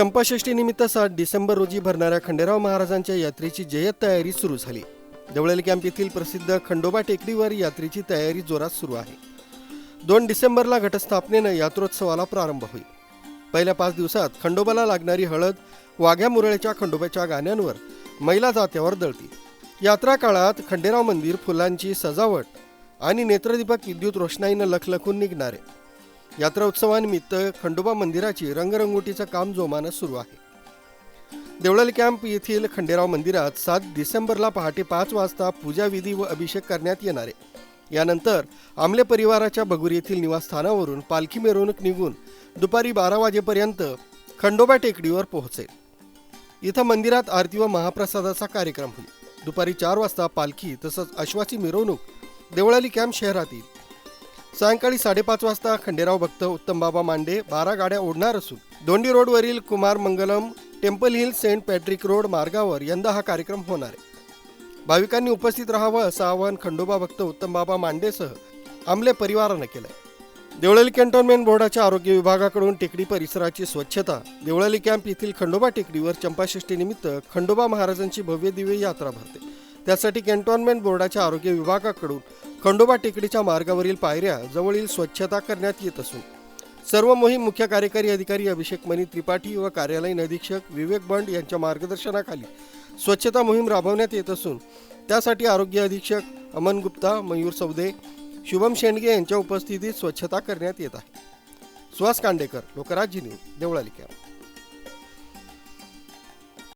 चंपाषष्ठीनिमित्त सात डिसेंबर रोजी भरणाऱ्या खंडेराव महाराजांच्या यात्रेची जय्यत तयारी सुरू झाली. देवळेल कॅम्प येथील प्रसिद्ध खंडोबा टेकडीवर यात्रेची तयारी जोरात सुरू आहे. दोन डिसेंबरला घटस्थापनेनं यात्रोत्सवाला प्रारंभ होईल. पहिल्या पाच दिवसात खंडोबाला लागणारी हळद वाघ्या मुरळेच्या खंडोबाच्या गाण्यांवर महिला जात्यावर दळतील. यात्रा काळात खंडेराव मंदिर फुलांची सजावट आणि नेत्रदीपक विद्युत रोषणाईनं लखलखून निघणार. आहे यात्रा उत्सवानिमित्त खंडोबा मंदिराची रंगरंगोटीचं काम जोमानं सुरू आहे. देवळाली कॅम्प येथील खंडेराव मंदिरात सात डिसेंबरला पहाटे पाच वाजता पूजाविधी व अभिषेक करण्यात येणार आहे. यानंतर आमले परिवाराच्या बगुरी येथील निवासस्थानावरून पालखी मिरवणूक निघून दुपारी बारा वाजेपर्यंत खंडोबा टेकडीवर पोहोचेल. इथं मंदिरात आरती व महाप्रसादाचा कार्यक्रम होईल. दुपारी चार वाजता पालखी तसंच अश्वाची मिरवणूक देवळाली कॅम्प शहरात येईल सायंकाळी साडेपाच वाजता खंडेराव भक्त उत्तमबाबा मांडे बारा गाड्या ओढणार असून दोंडी रोडवरील Kumar Mangalam temple hill saint Patrick road मार्गावर यंदा हा कार्यक्रम होणार आहे. भाविकांनी उपस्थित राहावं असं आवाहन खंडोबा भक्त उत्तमबाबा मांडेसह आमले परिवारानं केलंय. देवळाली कॅन्टोन्मेंट बोर्डाच्या आरोग्य विभागाकडून टेकडी परिसराची स्वच्छता देवळाली कॅम्प येथील खंडोबा टेकडीवर चंपाषष्ठीनिमित्त खंडोबा महाराजांची भव्य दिव्य यात्रा भरते. त्यासाठी कॅन्टोन्मेंट बोर्डाच्या आरोग्य विभागाकडून खंडोबा टेकडीच्या मार्गावरील पायऱ्या जवळील स्वच्छता करण्यात येत असून सर्व मोहीम मुख्य कार्यकारी अधिकारी अभिषेक मनी त्रिपाठी व कार्यालयीन अधीक्षक विवेक बंड यांच्या मार्गदर्शनाखाली स्वच्छता मोहीम राबवण्यात येत असून त्यासाठी आरोग्य अधीक्षक अमन गुप्ता मयूर सौदे शुभम शेंडगे यांच्या उपस्थितीत स्वच्छता करण्यात येत आहे. सुहास कांडेकर लोकराज्य न्यूज देवळाली